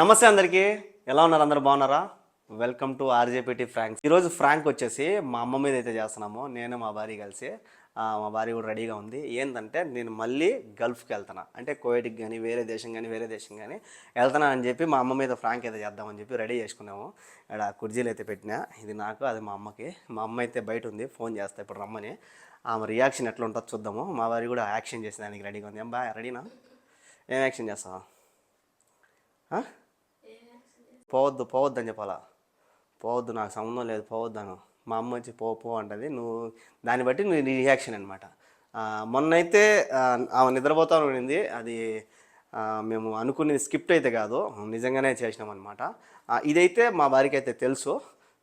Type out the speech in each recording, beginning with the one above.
నమస్తే అందరికీ. ఎలా ఉన్నారు? అందరు బాగున్నారా? వెల్కమ్ టు ఆర్జేపీటీ ఫ్రాంక్స్ ఈరోజు ఫ్రాంక్ వచ్చేసి మా అమ్మ మీద అయితే చేస్తున్నాము. నేను మా భార్య కలిసి మా భార్య కూడా రెడీగా ఉంది. ఏంటంటే నేను మళ్ళీ గల్ఫ్కి వెళ్తున్నా. అంటే కోవిడ్కి కానీ వేరే దేశం కానీ వేరే దేశం కానీ వెళ్తున్నా అని చెప్పి మా అమ్మ మీద ఫ్రాంక్ అయితే చేద్దామని చెప్పి రెడీ చేసుకున్నాము. ఇక్కడ కుర్జీలు అయితే పెట్టినా. ఇది నాకు అది మా అమ్మకి. మా అమ్మ అయితే బయట ఉంది. ఫోన్ చేస్తా ఇప్పుడు రమ్మని. ఆమె రియాక్షన్ ఎట్లా ఉంటుందో చూద్దాము. మా భార్య కూడా యాక్షన్ చేసిన దానికి రెడీగా ఉంది. ఏం బా రెడీనా ఏం యాక్షన్ చేస్తావా? పోవద్దు పోవద్దు అని చెప్పాలా? పోవద్దు నాకు సంబంధం లేదు పోవద్దు అను మా అమ్మ వచ్చి పో పో అంటది. నువ్వు దాన్ని బట్టి నువ్వు నీ రియాక్షన్ అనమాట మొన్నైతే ఆ, ఆమె నిద్రపోతా ఉండింది. అది మేము అనుకునేది స్కిప్ట్ అయితే కాదు. నిజంగానే చేసినాం అనమాట ఇదైతే మా భార్యకి అయితే తెలుసు.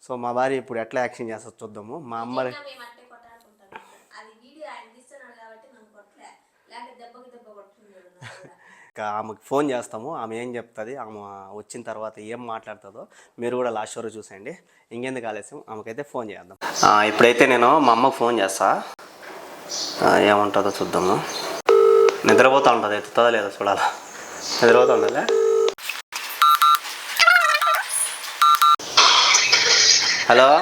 సో మా భార్య ఇప్పుడు ఎట్లా యాక్షన్ చేస్తా చూద్దాము. మా అమ్మ మేము అట్టే కొట్టాలనుకుంటాను అది వీడియో ఆయన తీస్తున్నాడు కాబట్టి నన్ను కొట్టలే లేకపోతే దెబ్బకి దెబ్బ కొట్టుకున్నాడు నాకు కూడా. ఇంకా ఆమెకి ఫోన్ చేస్తాము. ఆమె ఏం చెప్తుంది? ఆమె వచ్చిన తర్వాత ఏం మాట్లాడుతుందో మీరు కూడా లాస్ట్ వరకు చూసేయండి. ఇంకెందుకు ఆలస్యం? ఆమెకైతే ఫోన్ చేద్దాం. ఇప్పుడైతే నేను మా అమ్మకు ఫోన్ చేస్తా. ఏముంటుందో చూద్దాము. నిద్రపోతూ ఉంటుంది. ఎత్తుతుందో లేదో చూడాలా? నిద్రపోతూ ఉండాలి హలో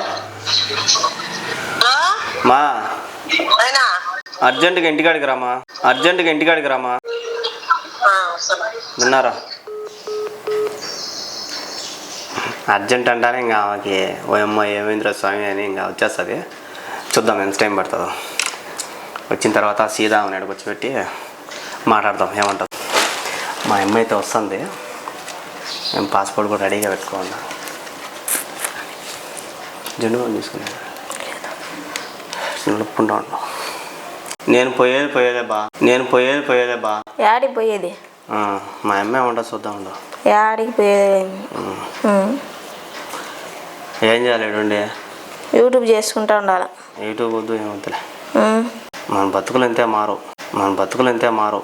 మా? అర్జెంటుగా ఇంటికాడికి రామా? అర్జెంటుగా ఇంటికాడికి రామా? ఉన్నారా అర్జెంట్ అంటానే ఇంకా ఆమెకి ఓయమ్మ ఏమేంద్ర స్వామి? అని ఇంకా వచ్చేస్తుంది. చూద్దాం ఎంత టైం పడుతుందో. వచ్చిన తర్వాత సీదా ఆమెను ఎడకొచ్చి పెట్టి మాట్లాడదాం ఏమంటారు మా అమ్మ అయితే వస్తుంది. మేము పాస్పోర్ట్ కూడా రెడీగా పెట్టుకోవాలి. జెండు తీసుకున్నాను నడుపుకుంటా ఉన్నాం నేను పోయేది పోయేదే బా. నేను పోయేది పోయేదే బా. యాడికి పోయేది? మా అమ్మే ఉంటుంది చూద్దాం ఉండు. యాడికి పోయేది. ఏం చేయాలి యూట్యూబ్ చేసుకుంటా ఉండాలి. యూట్యూబ్ వద్దు ఏమొద్దులే ఉమ్. మన బతుకులు ఎంతే మారు మన బతుకులు ఎంతే మారు.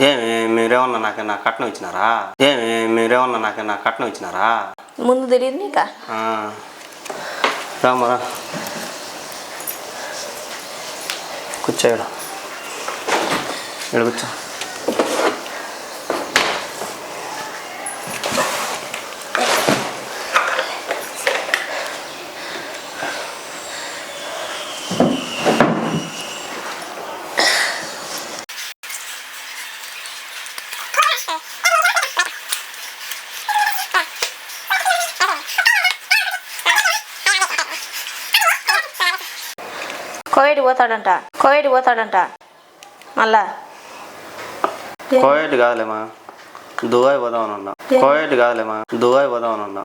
ఏమి మీరేమన్నా నాకు నా కట్నం ఇచ్చినారా? ఏమి మీరేమన్నా నాకు నా కట్నం ఇచ్చినారా? ముందు తెలియదు నీకా. రామరా కూర్చోడు ఇక్కడ కూర్చో. కోవిడ్ పోతాడంట కోవిడ్ పోతాడంట. మళ్ళా? కోయట్ కాదులేమా దుబాయ్ పోదామని ఉన్నా. కోయట్ కాదులేమా దుబాయ్ పోదామని ఉన్నా.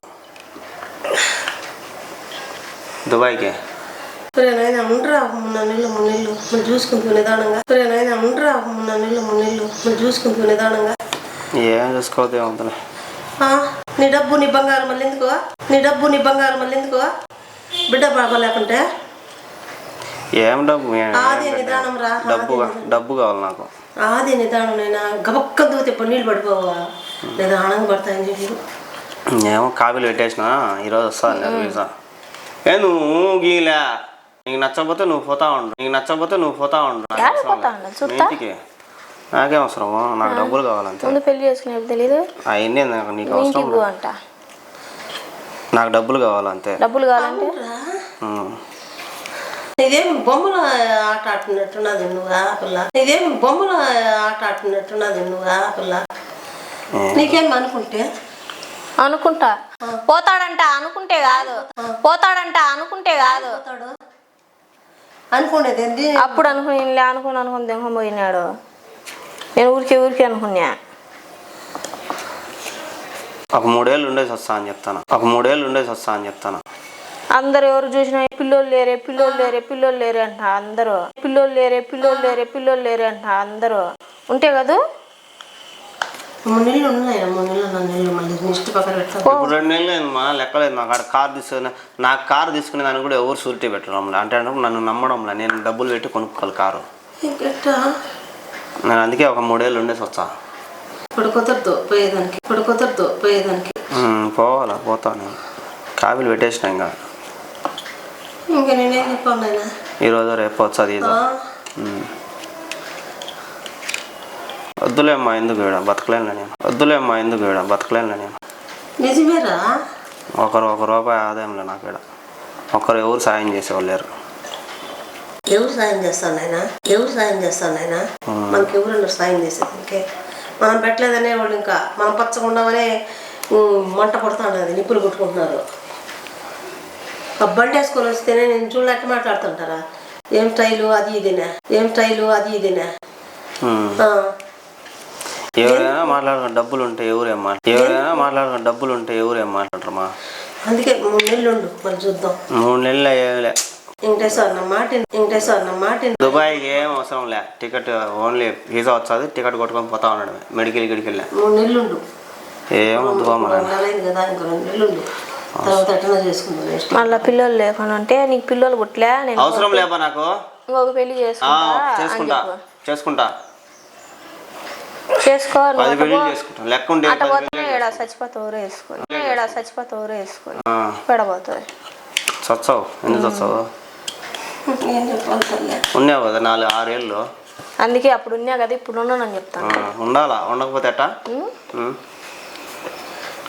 దుబాయ్కి. ఉండరా మూడు మనం చూసుకుంటూ నిదానంగా. ఉండరా మూడు మనం చూసుకుంటూ నిదానంగా. ఏం చూసుకోవద్దు నీ డబ్బు నీ బంగారం మళ్ళీ ఎందుకో నీ డబ్బు నీ బంగారం మళ్ళీ ఎందుకో బిడ్డ బాగా లేకుంటే ఏం డబ్బు? డబ్బు డబ్బు కావాలి నాకు. ఆది నిదానం నైనా? గబక్క దూతే ఇప్పుడు నీళ్ళు పడిపోవా? నిదానంగా పడతాయని చెప్పి. ఏమో కాపీలు పెట్టేసిన ఈరోజు వస్తాను నేను వీసా ఏ నువ్వు గీలే? నీకు నచ్చకపోతే నువ్వు పోతా ఉండు. నీకు నచ్చకపోతే నువ్వు పోతా ఉండు. అవసరం లేదు. మీ? ఇంటికి. నాకేం అవసరము నాకు డబ్బులు కావాలంతే. ముందు పెళ్ళి చేసుకునేది తెలీదు. అవన్నీ నాకు నీకు అవసరం లేదు. నాకు డబ్బులు కావాలంతే. డబ్బులు కావాలంటే. ఇదేం బొమ్మల ఆట ఆడుతున్నట్టున్నది నువ్వు ఆ పిల్ల. ఇదేం బొమ్మల ఆట ఆడుతున్నట్టున్నది నువ్వు ఆ పిల్ల. నీకేం అనుకుంటే? అనుకుంటా. పోతాడంట అనుకుంటే కాదు. పోతాడంట అనుకుంటే కాదు. అనుకునేది అప్పుడు అనుకుని ఇలా అనుకుని అనుకుని దెంగం పోయినాడు. నేను ఊరికే ఊరికే అనుకున్నా. ఒక మూడేళ్ళు ఉండేసి వస్తా అని చెప్తాను? ఒక మూడేళ్ళు ఉండేసి వస్తా అని చెప్తాను? అందరు ఎవరు చూసినా పిల్లోళ్ళు లేరే పిల్లోళ్ళు లేరే పిల్లోళ్ళు లేరే అంట అందరూ. పిల్లోళ్ళు లేరే పిల్లోళ్ళు లేరే పిల్లోళ్ళు లేరే అంట అందరూ. ఉంటే కదూ? మూడు నెలలు ఉన్నాయి మూడు నెలలు నాలుగు నెలలు మళ్ళీ నెక్స్ట్ పక్కన పెడతాను ఇప్పుడు రెండు నెలలు అయింది మా లెక్కలేదు నాకు. అక్కడ కార్ తీసుకుని నాకు కారు తీసుకునే దానికి కూడా ఎవరు షూరిటీ పెట్టడం అంటే నన్ను నమ్మడంలా నేను డబ్బులు పెట్టి కొనుక్కోవాలి కారు. నేను అందుకే ఒక మూడేళ్ళు ఉండేసి వచ్చా. ఇప్పుడు కుదరదు పోయేదానికి ఇప్పుడు కుదరదు పోయేదానికి. ఉమ్, పోవాలా పోతాను. కాపీలు పెట్టేసిన ఇంకా. ఇంకా నేనేం చెప్పాను నాయనా ఈరోజు రేపు వచ్చి ఇది. వద్దులేమ్మా ఎందుకు వీడ? బతకలేను నేను. వద్దులేమ్మా ఎందుకు వీడ? బతకలేను నేను. నిజమేరా? ఒకరు ఒక రూపాయి ఆదాయంలో నాకు ఇక్కడ ఒకరు ఎవరు సాయం చేసేవాళ్ళు లేరు. ఎవరు సాయం చేస్తాను నాయన? ఎవరు సాయం చేస్తాను నాయన? మనకి ఎవరు సాయం చేసేది ఇంకే. మనం పెట్టలేదనే వాళ్ళు ఇంకా. మనం పచ్చకుండామనే మంట పడుతూ ఉన్నది నిప్పులు కొట్టుకుంటున్నారు. ఆ బండి వేసుకొని వస్తేనే నేను చూడలేక మాట్లాడుతుంటారా? ఏం స్టైలు? అది ఇదేనా? ఏం స్టైలు? అది ఇదేనా? ఎవరైనా మాట్లాడుకుని డబ్బులు ఉంటే ఎవరేం మాట్లాడు ఎవరైనా మాట్లాడుకుని డబ్బులు ఉంటే ఎవరేం మాట్లాడరమ్మా? అందుకే మూడు నెలలు ఉండు మరి చూద్దాం. మూడు నెలలు అయ్యేలే వెంకటేశ్వర మాట. వెంకటేశ్వర మాట. దుబాయ్కి ఏం అవసరం లే. టికెట్ ఓన్లీ వీసా వచ్చేది టికెట్ కొట్టుకొని పోతా ఉన్నాడు. మెడికల్ గిడికి మూడు నెలలు ఉండు. ఏం వద్దు బామ్మ రెండు నెలలు అయింది కదా ఇంకో రెండు నెలలు ఉండు. తర్వాత ఎట్లా చేసుకుందాం నెక్స్ట్? మళ్ళీ పిల్లలు లేకుండా ఉంటే నీకు పిల్లలు పుట్టలే నేను అవసరం నాకు? ఇంకొక పెళ్ళి చేసుకుంటా చేసుకుంటా చేసుకుంటా. చేసుకో నువ్వు పది అట్ట పెళ్ళి పో- చేసుకుంటా. లెక్క ఉంటే అట్ట పోతే ఏడా చచ్చిపోతే ఊరే వేసుకొని ఏడా చచ్చిపోతే ఊరే వేసుకొని ఆ, పెడబోతుంది చచ్చావు? ఎందుకు చచ్చావు? ఏం చెప్పాలి తల్లి ఉన్నావు కదా నాలుగు ఆరేళ్ళు. అందుకే అప్పుడు ఉన్నా కదా ఇప్పుడు ఉన్నానని చెప్తాను. ఆ, ఉండాలా? ఉండకపోతే ఎట్టా?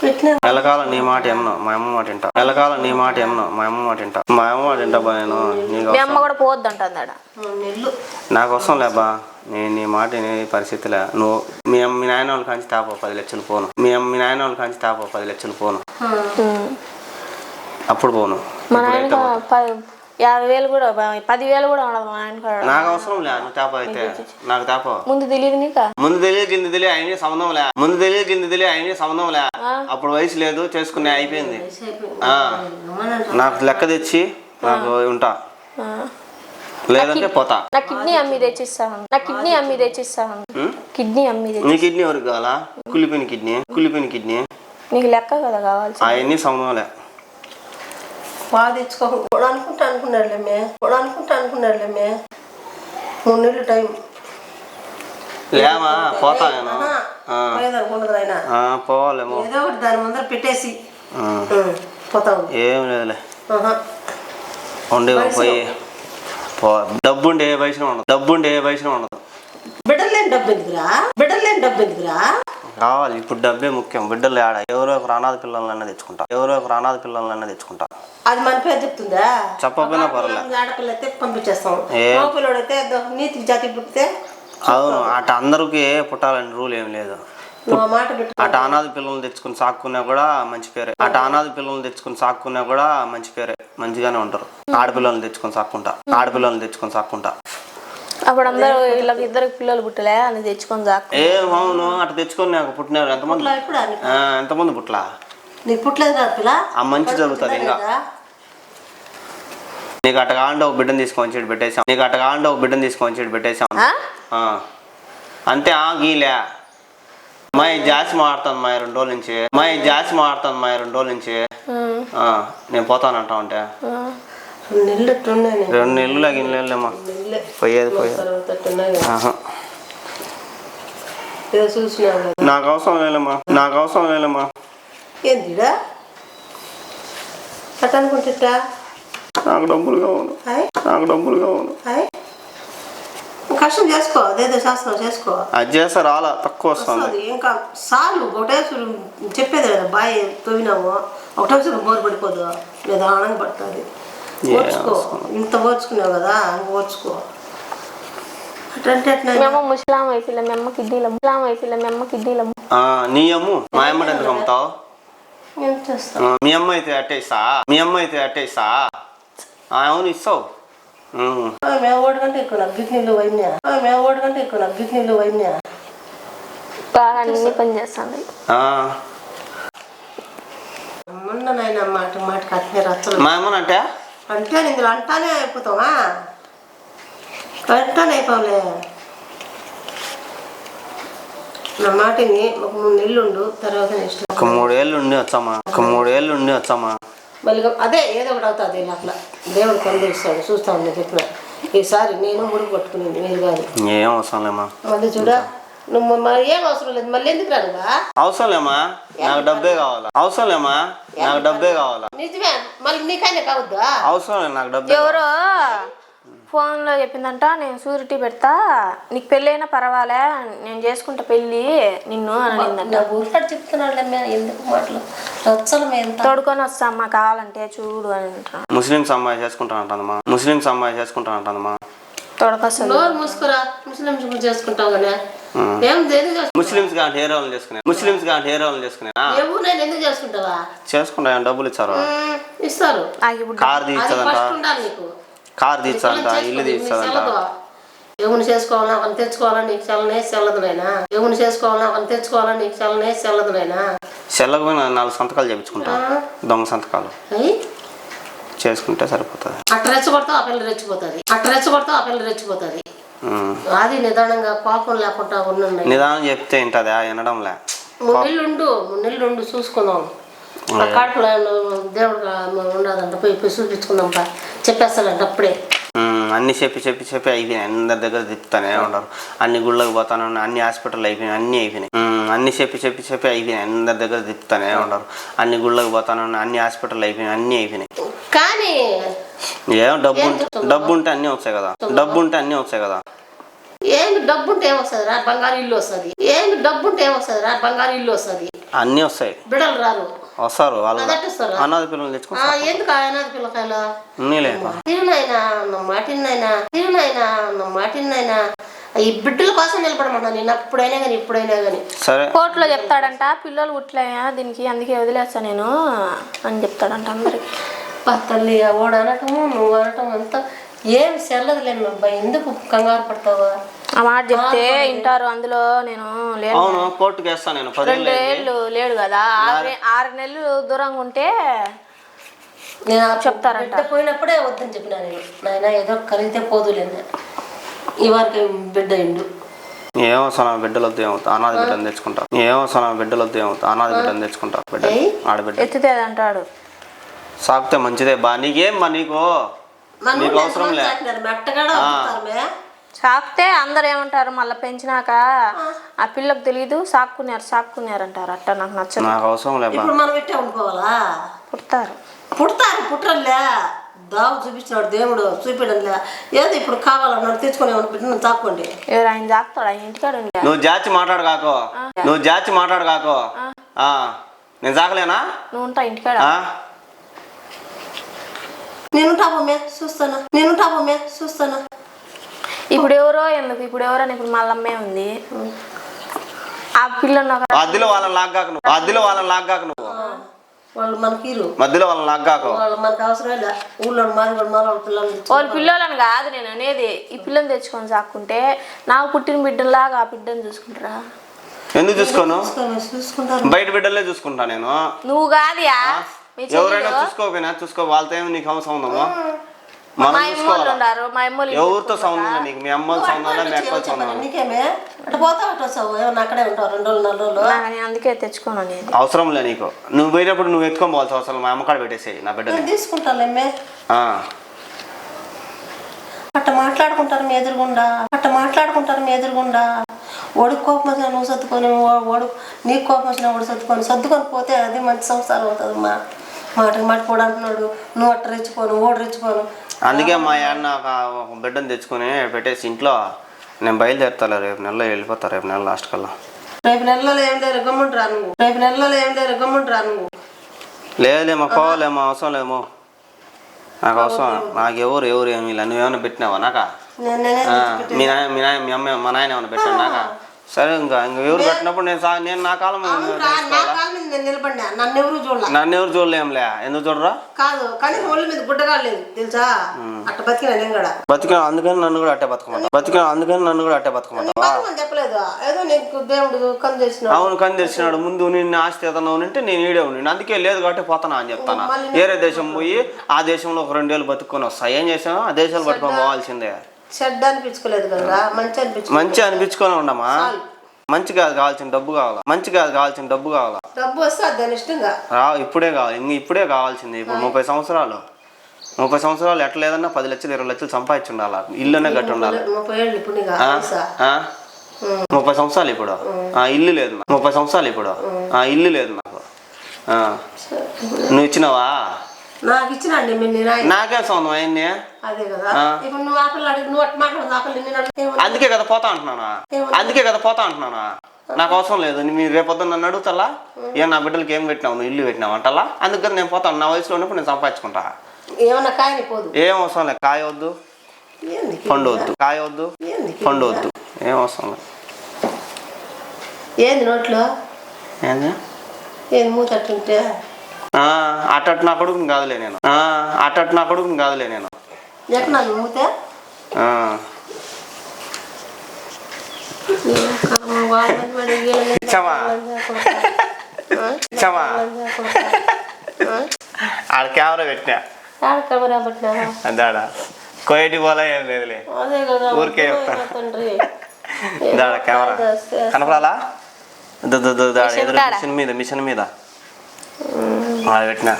ఎల్లకాలం నీ మాట ఎన్నో మా అమ్మ మాట వింటా. ఎల్లకాలం నీ మాట ఎన్నో మా అమ్మ మాట వింటా. మా అమ్మ మాట వింటా బా నేను మీ అమ్మ కూడా పోవద్దు అంటుంది నాకు అవసరం లేబా నేను నీ మాట నీ పరిస్థితిలే నువ్వు మీ అమ్మ మీ నాయన వాళ్ళు కాంచి తాపో పది లక్షలు పోను. మీ అమ్మ మీ నాయన వాళ్ళు కాంచి తాపో పది లక్షలు పోను. అప్పుడు పోను. మా నాయనకు ప- యాభై వేలు కూడా పదివేలు కూడా ఉండదు మా కాడ. నాకు అవసరం లే నువ్వు తాపో అయితే. నాకు తాపో ముందు తెలియదు నీకా? ముందు తెలియదు కింద తెలియ అయిన సంబంధం లే. ముందు తెలియదు కింద తెలియ అయిన సంబంధం లే. అప్పుడు వయసు లేదు చేసుకునే అయిపోయింది. ఆ. నాకు లెక్క తెచ్చి నాకు ఉంటా. లేదంటే పోతా. నా కిడ్నీ అమ్మి తెచ్చిస్తాను నా కిడ్నీ అమ్మి తెచ్చిస్తాను? కిడ్నీ అమ్మి తెచ్చి నీ కిడ్నీ ఎవరికి కావాలా? కులిపోయిన కిడ్నీ. కులిపోయిన కిడ్నీ. నీకు లెక్క కదా కావాల్సి అవన్నీ సంబంధం లే. తెచ్చుకో కూడా అనుకుంటా అనుకున్నాడులే మే. కూడా అనుకుంటా అనుకున్నాడులే మే. మూడు నెలలు టైం. లేమా పోతా నేను ఆ. పోయేదనుకుంటుంది ఆయన. పోవాలేమో ఏదో ఒకటి దాని ముందర పెట్టేసి. పోతావు ఏం లేదులే. ఉండే పోయి. పో. డబ్బు ఉండే ఏ వయసులో ఉండదు. డబ్బు ఉండే ఏ వయసులో ఉండదు. బిడ్డలు లేని డబ్బు ఎందుకురా? బిడ్డలు లేని డబ్బు ఎందుకురా? కావాలి. ఇప్పుడు డబ్బే ముఖ్యం. బిడ్డలు ఆడ ఎవరో ఒక అనాథ పిల్లలన్నా తెచ్చుకుంటా ఎవరో ఒక అనాథ పిల్లలన్నా తెచ్చుకుంటా అది మన పేరు చెప్తుందా? చెప్పకపోయినా పర్వాలే. ఆడపిల్ల అయితే పంపించేస్తాం. నీతికి జాతి పుట్టితే అవును. అటు అందరికీ పుట్టాలని రూల్ ఏం లేదు. అటు అనాథ పిల్లల్ని తెచ్చుకుని సాక్కున్నా కూడా మంచి పేరే. అటు అనాథ పిల్లల్ని తెచ్చుకుని సాక్కున్నా కూడా మంచి పేరే. మంచిగానే ఉంటారు. ఆడపిల్లల్ని తెచ్చుకొని సాక్కుంటా. ఆడపిల్లల్ని తెచ్చుకొని సాక్కుంటా. అప్పుడు అందరూ వీళ్ళకి ఇద్దరికి పిల్లలు పుట్టలే అని తెచ్చుకొని జాకు ఏం అవును అటు తెచ్చుకొని నాకు పుట్టినారు. ఎంతమంది? ఆ, ఎంతమంది పుట్లా? నీకు పుట్టలేదు కదా పిల్ల? ఆ మంచి జరుగుతుంది ఇంకా? నీకు అట్ట కావాలంటే ఒక బిడ్డను తీసుకొని వచ్చి ఈడ పెట్టేసాం నీకు అట్ట కావాలంటే ఒక బిడ్డను తీసుకొని వచ్చి ఈడ పెట్టేసాం ఆ? ఆ. అంతే ఆ గీలే. మా ఈ జాస్తి మాడుతుంది మా ఈ రెండు రోజుల నుంచి. మా ఈ జాస్తి మాడుతుంది మా ఈ రెండు రోజుల నుంచి. ఉమ్. ఆ, నేను పోతానంటా ఉంటే. రెండు నెలలు ఎట్టున్నాయి నేను. రెండు నెలలు గిన్నె నెలలేమ్మా. నెలలే. పోయేది పోయేది. నాకు అవసరం లేదమ్మా. నాకు అవసరం లేదమ్మా. ఏందిడా అట్ట అనుకుంటా నాకు డబ్బులు కావాలి నాకు డబ్బులు కావాలి కష్టం చేసుకో. అదేదో శాస్త్రం చేసుకో. అది చేస్తే రాలా. తక్కువ వస్తుంది. ఇంకా సార్లు ఒకటేసారి చెప్పేది కదా. బాయ్ తవ్వినాము. ఒకటేసారి బోర్ పడిపోదు. లేదా ఆనంద పడుతుంది ఓర్చుకో. ఇంత ఓర్చుకున్నావు కదా ఓర్చుకో. మేము ముస్లాం అయిపోయిలే మేము కిడ్నీల ముస్లాం అయిపోయిలే మేము కిడ్నీల. ఆ, నీ అమ్ము మా అమ్మడి ఎందుకు అమ్ముతావు? ఏం చేస్తా? ఆ, మీ అమ్మ అయితే అట్టేస్తా? మీ అమ్మ అయితే అట్టేస్తా? ఆ, అవును ఇస్తావు. మేము. ఓడి కంటే ఎక్కువ నాకు గిడ్నీలు వైన్యా మేము ఓడి కంటే ఎక్కువ నాకు గిడ్నీలు వైన్యా బాగా అన్ని పని చేస్తాను ఆ, మొన్న నాయన మాట మాటకి అట్నే రచ్చలు మా అమ్మనంటే? అంటే ఇందులో అంటానే అయిపోతావా? అంటానే అయిపోలే నా మాటని ఒక మూడు నెలలు ఉండు తర్వాత నెక్స్ట్ ఒక మూడేళ్ళు ఉండి వచ్చామా? ఒక మూడేళ్ళు ఉండి వచ్చామా? మళ్ళీ అదే ఏదో ఒకటి అవుతుంది అట్లా దేవుడు కొందరిస్తాడు చూస్తాను నేను చెప్పిన. ఈసారి నేను ముడుగు పట్టుకునేది మీరు కాదు. ఏం అవసరం లేమ్మా. మళ్ళీ చూడ. నువ్వు మరి ఏం అవసరం లేదు మళ్ళీ ఎందుకు రానుగా అవసరం లేమ్మా నాకు డబ్బే కావాలా? అవసరం లేమ్మా నాకు డబ్బే కావాలా? నిజమే మళ్ళీ నీకైనా కావద్దా? అవసరం లేదు నాకు డబ్బే ఎవరో ఫోన్లో చెప్పిందంట నేను సూరిటీ పెడతా నీకు పెళ్ళైనా పర్వాలే నేను చేసుకుంటా పెళ్ళి నిన్ను అని అనిందంట ఊరికాడు చెప్తున్నాడు ఎందుకు మాటలు? రచ్చలు తోడుకొని వస్తా అమ్మా కావాలంటే చూడు అని అంటున్నాడు ముస్లిమ్స్ అమ్మాయి చేసుకుంటానంటదమ్మా. ముస్లిమ్స్ అమ్మాయి చేసుకుంటానంటదమ్మా. తోడుకొస్తుంది నోరు మూసుకురా ముస్లింస్ గురించి చేసుకుంటావు కానీ ఏం దేనికి ముస్లిమ్స్గా హెయిర్ ఆయిల్ చేసుకునే ముస్లిమ్స్గా హెయిర్ ఆయిల్ చేసుకునే ఆ, ఏమో నేను ఎందుకు చేసుకుంటావా? చేసుకుంటా డబ్బులు ఇచ్చారు? ఇస్తారు. కార్ తీర్చదంట నీకు. కార్ తీర్చాలంట ఇల్లు తీర్చదంట ఎవరిని చేసుకోవాలన్నా ఒకరిని తెచ్చుకోవాలని నీకు చల్లనే చల్లదు నాయనా. ఎవరిని చేసుకోవాలన్నా ఒకరిని తెచ్చుకోవాలని నీకు చల్లనే చల్లదు నాయనా. చెల్లకపోయిన నాలుగు సంతకాలు చేయించుకుంటా దొంగ సంతకాలు. చేసుకుంటే సరిపోతుంది. అట్ట రెచ్చగొడతావు ఆ పిల్ల రెచ్చిపోతుంది. అట్ట రెచ్చగొడతావు ఆ పిల్ల రెచ్చిపోతుంది. అది నిదానంగా కోపం లేకుండా ఉన్నాయి నిదానం చెప్తే ఏంటది? వినడంలే. ఉండు మూడు నెలలు ఉండు చూసుకుందాం ఆ దేవుడు ఉండదంట పోయి పోయి చూపించుకుందాం పా చెప్పేస్తాడంట అప్పుడే. అన్ని చెప్పి చెప్పి చెప్పి అయిపోయినాయి. అందరి దగ్గర తిప్పుతానే ఉంటారు అన్ని గుళ్ళకి పోతాను అన్ని హాస్పిటల్ అయిపోయినాయి. అన్ని అయిపోయినాయి. అన్ని చెప్పి చెప్పి చెప్పి అయిపోయినాయి. అందరి దగ్గర తిప్పుతానే ఉంటారు అన్ని గుళ్ళకి పోతాను అన్ని హాస్పిటల్ అయిపోయినాయి. అన్ని అయిపోయినాయి. కానీ ఏం డబ్బు డబ్బు ఉంటే అన్నీ వస్తాయి కదా. డబ్బు ఉంటే అన్నీ వస్తాయి కదా. ఏమి డబ్బు ఉంటే ఏమొస్తుంది రా? బంగారు ఇల్లు వస్తుంది. ఏమి డబ్బు ఉంటే ఏమొస్తుంది రా? బంగారు ఇల్లు వస్తుంది. అన్నీ వస్తాయి. బిడలు రారు. వస్తారు వాళ్ళు అనాథ పిల్లలు ఆ, తెచ్చుకుంటారు ఎందుకు ఆయన పిల్లకాయలు? నీలే తిరునాయనా నా మాటిన్నాయనా తిరునాయనా నా మాటిన్నాయనా ఈ బిడ్డల కోసం నిలబడమన్నా నేను. అప్పుడైనా కానీ ఇప్పుడైనా కానీ సరే. కోర్టులో చెప్తాడంట పిల్లలు పుట్టలేయా దీనికి అందుకే వదిలేస్తా నేను అని చెప్తాడంట అందరికి. తల్లి ఓడు అనటము నువ్వు అనటం అంతా ఏం సెల్లదులేము అబ్బాయి ఎందుకు కంగారు పడతావా? ఆ మాట చెప్తే వింటారు అందులో నేను లేను. అవును కోర్టుకి వేస్తాను నేను అయింది. రెండేళ్ళు లేడు కదా. ఆరు ఆరు నెలలు దూరంగా ఉంటే నేను ఆ చెప్తారంట. బిడ్డ పోయినప్పుడే వద్దని చెప్పిన నేను. నాయన ఏదో కలిగితే పోదులేను ఈ వారికి బిడ్డ ఇండు. ఏమో సన బిడ్డలు వద్దు ఏమవుతా? అనాథ బిడ్డను తెచ్చుకుంటా. ఏమో సన బిడ్డలు వద్దు ఏమవుతా? అనాథ బిడ్డను తెచ్చుకుంటా బిడ్డ. ఆడబిడ్డ. ఎత్తితే అంటాడు. సాకితే మంచిదే బా. నీకేం? బా నీకు నీకు అవసరం లే. సాకినారు, మెట్టగాడ అవుతారు మే. సాకితే అందరు ఏమంటారు? మళ్ళీ పెంచినాక ఆ. పిల్లకు తెలియదు సాక్కున్నారు సాక్కున్నారు అంటారు. అట్ట నాకు నచ్చదు. నాకు అవసరం లే బా ఇప్పుడు మనం ఇట్టే ఉండిపోవాలా పుడతారు. పుడతారు పుట్టరులే. దావు చూపించినాడు దేవుడు చూపించడంలే ఏదో ఇప్పుడు కావాలన్నాడు తెచ్చుకొని ఏమన్నా బిడ్డను తాక్కోండి ఎవరు ఆయన సాకుతాడు ఆయన ఇంటికాడ నువ్వు జాచి మాట్లాడు కాకో. నువ్వు జాచి మాట్లాడు కాకో. ఆ, నేను సాకలేనా నువ్వు ఉంటా ఇంటికాడ. నేను టాపమే చూస్తాను. నేను టాపమే చూస్తాను. ఇప్పుడు ఎవరో ఎందుకు ఇప్పుడు ఎవరని ఇప్పుడు మల్లమ్మే ఉంది. ఆ పిల్లని ఒక మధ్యలో వాళ్ళని లాగ్గాక నువ్వు. మధ్యలో వాళ్ళని లాగ్గాక నువ్వు. వాళ్ళు మనకి మధ్యలో వాళ్ళని లాగ్గాకు వాళ్ళు మనకు అవసరం లే. ఊళ్ళో మాది కూడా మాల వాళ్ళ పిల్లలు వాళ్ళ పిల్లలని కాదు నేను అనేది. ఈ పిల్లని తెచ్చుకొని సాక్కుంటే నాకు పుట్టిన బిడ్డలాగా ఆ బిడ్డను చూసుకుంటారా? ఎందుకు చూసుకోను? చూసుకుంటారు. బయట బిడ్డలే చూసుకుంటా నేను. నువ్వు కాదుయా? మీ ఎవరైనా చూసుకోకపోయినా చూసుకో వాళ్ళతో ఏమి నీకు అవసరం ఉందమ్మా మనం చూసుకోవాలా? ఎవరితో సంబంధం లేదు నీకు? మీ అమ్మ సంబంధం లేదు మీ అక్క సంబంధం లేదు. నీకేమే? అటు పోతా ఏమన్నా అక్కడే ఉంటావు రెండు రోజులు నాలుగు రోజులు? అందుకే తెచ్చుకోను అవసరం లే నీకు. నువ్వు పోయినప్పుడు నువ్వు ఎత్తుకొని పోవాల్సిన అవసరం. మా అమ్మ కాడ పెట్టేసేయి నా తీసుకుంటానులేమే ఆ. అట్ట మాట్లాడుకుంటారు మీ ఎదురుగుండా. అట్ట మాట్లాడుకుంటారు మీ ఎదురుగుండా. ఓడికి కోపం వచ్చినా నువ్వు సర్దుకొని ఓడు నీకు కోపం వచ్చినా ఓడి సర్దుకొని సర్దుకొని పోతే అది మంచి సంసారం అవుతుంది మా మాటకి మాట కూడా అంటున్నాడు. నువ్వు అట్ట రెచ్చిపోను ఓడి రెచ్చిపోను. అందుకే మా అన్న ఒక బిడ్డను తెచ్చుకొని పెట్టేసి ఇంట్లో నేను బయలుదేరుతాలే రేపు నెలలో వెళ్ళిపోతా రేపు నెల లాస్ట్ కల్లా. రేపు నెలలో ఏం లేరు గమ్ముంటు నువ్వు. రేపు నెలలో ఏం లేరు గమ్ముంటు నువ్వు. లేదేమో పోవాలేమో అవసరం లేమో నాకు అవసరం. నాకు ఎవరు ఎవరు ఏమి ఇలా నువ్వేమైనా పెట్టినావా నాకా? మీ నాయన మీ నాయన మీ అమ్మ మా నాయన ఏమైనా పెట్టాడు నాకా? సరే ఇంకా ఇంకా ఎవరు పెట్టినప్పుడు నేను సా- నేను నా కాలం మీద నేను రా, నా కాళ్ళ మీద నేను నిలబడినా? నన్ను ఎవరు చూడాల? నన్ను ఎవరు చూడలేంలే ఎందుకు చూడరా? కాదు కనీసం ఒళ్ళ మీద గుడ్డగా లేదు తెలుసా? అట్ట బతికినా నేను కూడా. బతికిన అందుకని నన్ను కూడా అట్టే బతకమంటా బతికిన అందుకని నన్ను కూడా అట్టే బతకమని చెప్పలేదు? ఏదో నీకు దేవుడు కన్ను చేసిన అవును కని తెచ్చినాడు ముందు నిన్ను ఆస్తి ఏదన్నా ఉంటే నేను ఈడే ఉండి అందుకే లేదు కాబట్టి పోతానా అని చెప్తాను? వేరే దేశం పోయి ఆ దేశంలో ఒక రెండేళ్ళు బతుక్కొని వస్తా. ఏం చేసావు? ఆ దేశాలు పట్టుకొని పోవాల్సిందే. చెడ్డ అనిపించుకోలేదు కదా మంచి అనిపించు మంచి అనిపించుకొని ఉండమా? మంచి కాదు కావాల్సిన డబ్బు కావాలా? మంచి కాదు కావాల్సిన డబ్బు కావాలా? డబ్బు వస్తే అది దాని ఇష్టంగా. రా ఇప్పుడే కావాలి. ఇంక ఇప్పుడే కావాల్సింది. ఇప్పుడు ముప్పై సంవత్సరాలు. ముప్పై సంవత్సరాలు ఎట్లా లేదన్నా పది లక్షలు ఇరవై లక్షలు సంపాదించి ఉండాలి? ఇల్లునే కట్టి ఉండాలి ముప్పై ఏళ్ళు ఇప్పుడు నీకు ఆ? ఆ? ముప్పై సంవత్సరాలు ఇప్పుడు? ఆ, ఇల్లు లేదు నాకు. ముప్పై సంవత్సరాలు ఇప్పుడు? ఆ, ఇల్లు లేదు నాకు ఆ. నువ్వు ఇచ్చినావా? నాకు ఇచ్చినండి మీరు నాకే సొంతం ఆయన్ని అదే కదా. ఆ. ఇప్పుడు నువ్వు ఆకలి అడిగి నువ్వు అట్లా మాట్లాడదు ఆకలి నేను అడిగితే ఏమన్నా? అందుకే కదా పోతా అంటున్నానా? అందుకే కదా పోతా అంటున్నానా? నాకు అవసరం లేదు. మీరు రేపొద్దు నన్ను అడుగుతలా ఏం నా బిడ్డలకి ఏం పెట్టినావు? నువ్వు ఇల్లు పెట్టినావు అంటలా అందుకని నేను పోతాను నా వయసులో ఉన్నప్పుడు నేను సంపాదించుకుంటా. ఏమన్నా పోదు. ఏం అవసరం లేదు. కాయ వద్దు. ఏంది పండు వద్దు. కాయ వద్దు. ఏంది పండు వద్దు. ఏం అవసరం లేదు. ఏంది నోట్లో? ఏంది? ఏంది మూతట్టుంటే? అట్టట్టు నా కొడుకుని కాదులే నేను. ఆ, అట్టట్టు నా కొడుకుని కాదులే నేను? ఆడ కెమెరా పెట్టినా. కెమెరా పట్టినా? దాడా కోయటి పోలే ఏం లేదులే. అదే కదా ఊరికే చెప్తా. అర్థమైందా తండ్రి దాడా కెమెరా. కనపడాలా? దాడ ఎదురు. మిషన్ మీద మిషన్ మీద. పెట్టిన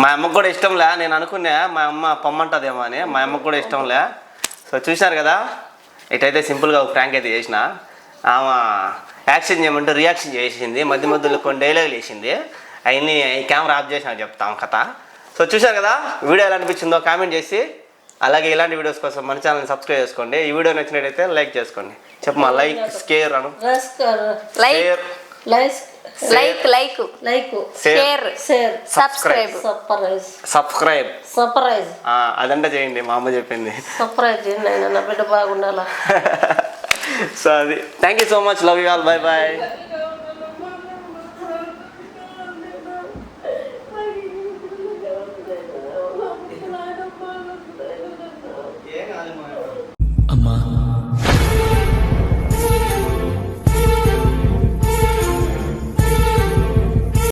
మా అమ్మకు కూడా ఇష్టంలే నేను అనుకున్నా మా అమ్మ పొమ్మంటదేమో అని. మా అమ్మకు కూడా ఇష్టంలే సో చూశారు కదా ఇటైతే సింపుల్గా ఒక ఫ్రాంక్ అయితే చేసిన. ఆమె యాక్షన్ చేయమంటే రియాక్షన్ చేసింది. మధ్య మధ్యలో కొన్ని డైలాగులు వేసింది. అవన్నీ కెమెరా ఆఫ్ చేసిన చెప్తాం కథ. సో చూశారు కదా వీడియో ఎలా అనిపించిందో కామెంట్ చేసి. అలాగే ఇలాంటి వీడియోస్ కోసం మన ఛానల్ని సబ్స్క్రైబ్ చేసుకోండి. ఈ వీడియో నచ్చినట్టయితే లైక్ చేసుకోండి. చెప్పమా లైక్ స్కేర్ అను. Like like like like like share share subscribe surprise subscribe surprise అదంతా చేయండి మా అమ్మ చెప్పింది. సర్ప్రైజ్ చేయండి ఆయన నా బిడ్డ బాగుండాలా? సో అది. Thank you so much love you all bye bye